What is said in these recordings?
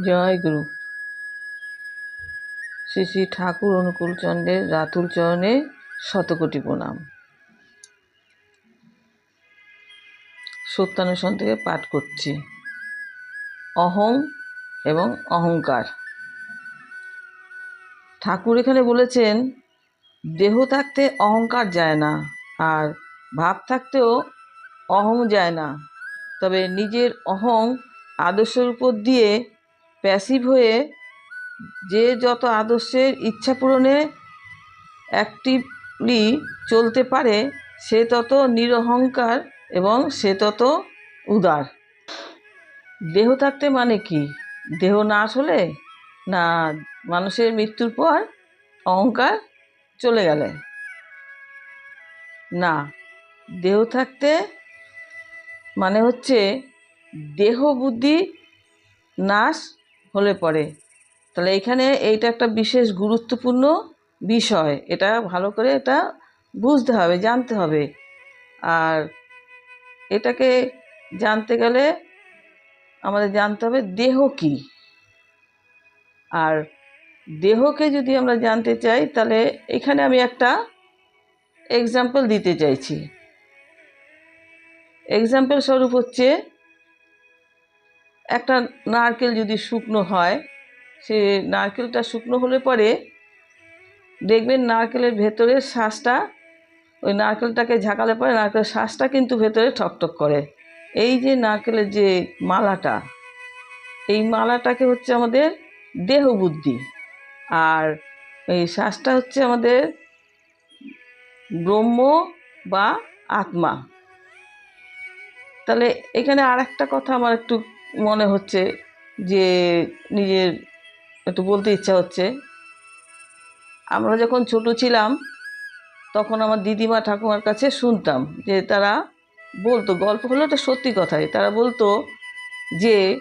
জয় গুরু। শ্রী শ্রী ঠাকুর অনুকূল চন্দ্রের রাতুল চরণে শতকোটি প্রণাম। সত্যানুসন থেকে পাঠ করছি। অহং এবং অহংকার। ঠাকুর এখানে বলেছেন, দেহ থাকতে অহংকার যায় না আর ভাব থাকতেও অহং যায় না। তবে নিজের অহং আদর্শের উপর দিয়ে প্যাসিভ হয়ে যে যত আদর্শের ইচ্ছা পূরণে অ্যাক্টিভলি চলতে পারে, সে তত নিরহংকার এবং সে তত উদার। দেহ থাকতে মানে কি? দেহ নাশ হলে না, মানুষের মৃত্যুর পর অহংকার চলে গেলে। না, দেহ থাকতে মানে হচ্ছে দেহ বুদ্ধি নাশ হলে পরে। তাহলে এখানে এইটা একটা বিশেষ গুরুত্বপূর্ণ বিষয়। এটা ভালো করে এটা বুঝতে হবে, জানতে হবে। আর এটাকে জানতে গেলে আমাদের জানতে হবে দেহ কি। আর দেহকে যদি আমরা জানতে চাই, তাহলে এখানে আমি একটা এক্সাম্পল দিতে চাইছি। এক্সাম্পল স্বরূপ হচ্ছে একটা নারকেল যদি শুকনো হয়, সে নারকেলটা শুকনো হলে পরে দেখবেন নারকেলের ভেতরের শ্বাসটা, ওই নারকেলটাকে ঝাঁকালে পরে নারকেলের শ্বাসটা কিন্তু ভেতরে ঠকঠক করে। এই যে নারকেলের যে মালাটা, এই মালাটাকে হচ্ছে আমাদের দেহ বুদ্ধি। আর এই শ্বাসটা হচ্ছে আমাদের ব্রহ্ম বা আত্মা। তাহলে এখানে আর একটা কথা আমার একটু মনে হচ্ছে যে নিজের একটু বলতে ইচ্ছা হচ্ছে। আমরা যখন ছোট ছিলাম, তখন আমার দিদিমা ঠাকুমার কাছে শুনতাম যে তারা বলতো, গল্প হলো এটা সত্যি কথাই তারা বলতো যে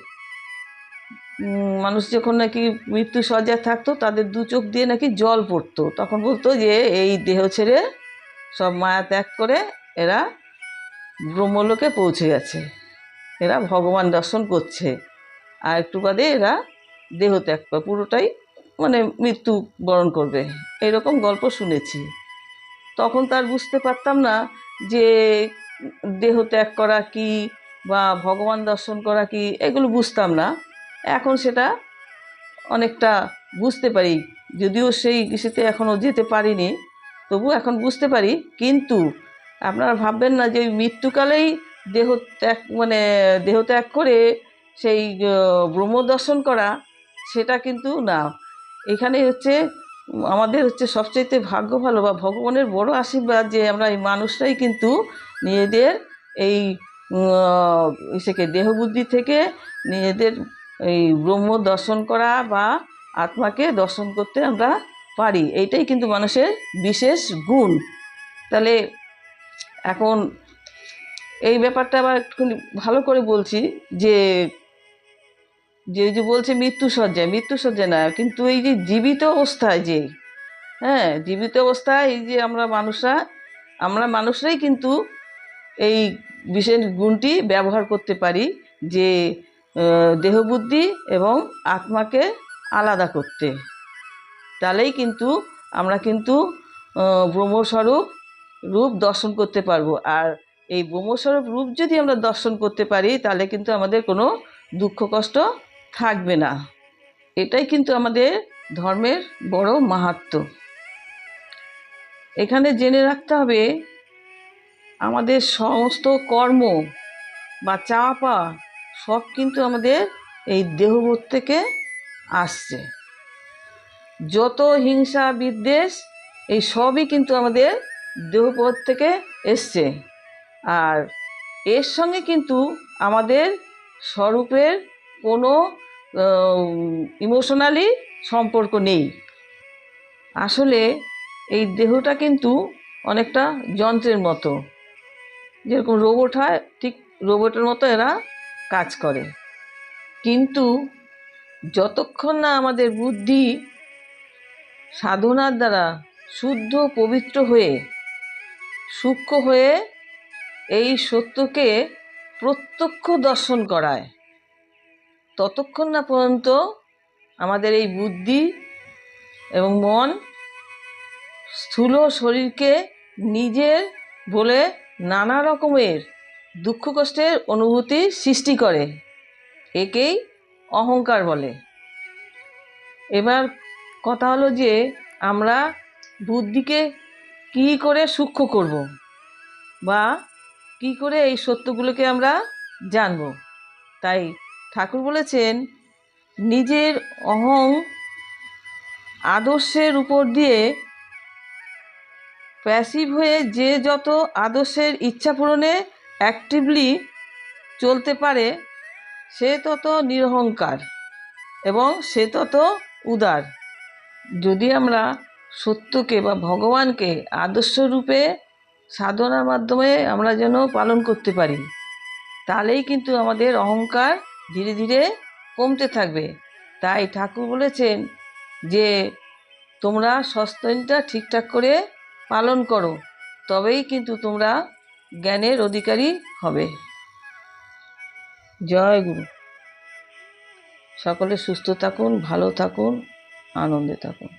মানুষ যখন নাকি মৃত্যু সজ্জায় থাকতো, তাদের দু চোখ দিয়ে নাকি জল পড়তো। তখন বলতো যে, এই দেহ ছেড়ে সব মায়া ত্যাগ করে এরা ব্রহ্মলোকে পৌঁছে গেছে। এরা ভগবান দর্শন করছে। আর একটু বাদে এরা দেহ ত্যাগ করে, পুরোটাই মানে মৃত্যু বরণ করবে। এরকম গল্প শুনেছি। তখন তার বুঝতে পারতাম না যে দেহ ত্যাগ করা কি বা ভগবান দর্শন করা কি, এগুলো বুঝতাম না। এখন সেটা অনেকটা বুঝতে পারি। যদিও সেই কিছুতে এখনও যেতে পারিনি তবু এখন বুঝতে পারি। কিন্তু আপনারা ভাববেন না যে ওই মৃত্যুকালেই দেহ ত্যাগ মানে দেহ ত্যাগ করে সেই ব্রহ্ম দর্শন করা, সেটা কিন্তু না। এখানে হচ্ছে, আমাদের হচ্ছে সবচাইতে ভাগ্য ভালো বা ভগবানের বড় আশীর্বাদ যে আমরা এই মানুষরাই কিন্তু নিজেদের এই ইসেকে দেহবুদ্ধি থেকে নিজেদের এই ব্রহ্ম দর্শন করা বা আত্মাকে দর্শন করতে আমরা পারি। এইটাই কিন্তু মানুষের বিশেষ গুণ। তাহলে এখন এই ব্যাপারটা আবার একটুখানি ভালো করে বলছি যে যে যে বলছে মৃত্যুসজ্জায় মৃত্যুসজ্জায় না, কিন্তু এই যে জীবিত অবস্থায় যে হ্যাঁ জীবিত অবস্থায় এই যে আমরা মানুষরা, আমরা মানুষরাই কিন্তু এই বিশেষ গুণটি ব্যবহার করতে পারি যে দেহবুদ্ধি এবং আত্মাকে আলাদা করতে। তাহলেই কিন্তু আমরা কিন্তু ব্রহ্মস্বরূপ রূপ দর্শন করতে পারব। আর এই ব্রহ্মস্বরূপ রূপ যদি আমরা দর্শন করতে পারি, তাহলে কিন্তু আমাদের কোনো দুঃখ কষ্ট থাকবে না। এটাই কিন্তু আমাদের ধর্মের বড় মাহাত্ম্য। এখানে জেনে রাখতে হবে, আমাদের সমস্ত কর্ম বা পাওয়া সব কিন্তু আমাদের এই দেহবোধ থেকে আসছে। যত হিংসা বিদ্বেষ, এই সবই কিন্তু আমাদের দেহবোধ থেকে এসছে। আর এর সঙ্গে কিন্তু আমাদের স্বরূপের কোনো ইমোশনালি সম্পর্ক নেই। আসলে এই দেহটা কিন্তু অনেকটা যন্ত্রের মতো। যেরকম রোবট হয়, ঠিক রোবটের মতো এরা কাজ করে। কিন্তু যতক্ষণ না আমাদের বুদ্ধি সাধনার দ্বারা শুদ্ধ, পবিত্র হয়ে, সূক্ষ্ম হয়ে এই সত্যকে প্রত্যক্ষ দর্শন করায়। ততক্ষণ না পর্যন্ত আমাদের এই বুদ্ধি এবং মন স্থূল শরীরকে নিজের বলে নানা রকমের দুঃখ কষ্টের অনুভূতি সৃষ্টি করে, একেই অহংকার বলে। এবার কথা হলো যে আমরা বুদ্ধিকে কী করে সূক্ষ্ম করব বা কী করে এই সত্যগুলোকে আমরা জানব? তাই ঠাকুর বলেছেন, নিজের অহং আদর্শের উপর দিয়ে প্যাসিভ হয়ে যে যত আদর্শের ইচ্ছা পূরণে অ্যাক্টিভলি চলতে পারে, সে তত নিরহংকার এবং সে তত উদার। যদি আমরা সত্যকে বা ভগবানকে আদর্শ রূপে সাধনার মাধ্যমে আমরা যেন পালন করতে পারি, তাহলেই কিন্তু আমাদের অহংকার ধীরে ধীরে কমতে থাকবে। তাই ঠাকুর বলেছেন যে, তোমরা সস্তনটা ঠিকঠাক করে পালন করো, তবেই কিন্তু তোমরা জ্ঞানের অধিকারী হবে। জয় গুরু। সকলে সুস্থ থাকুন, ভালো থাকুন, আনন্দে থাকুন।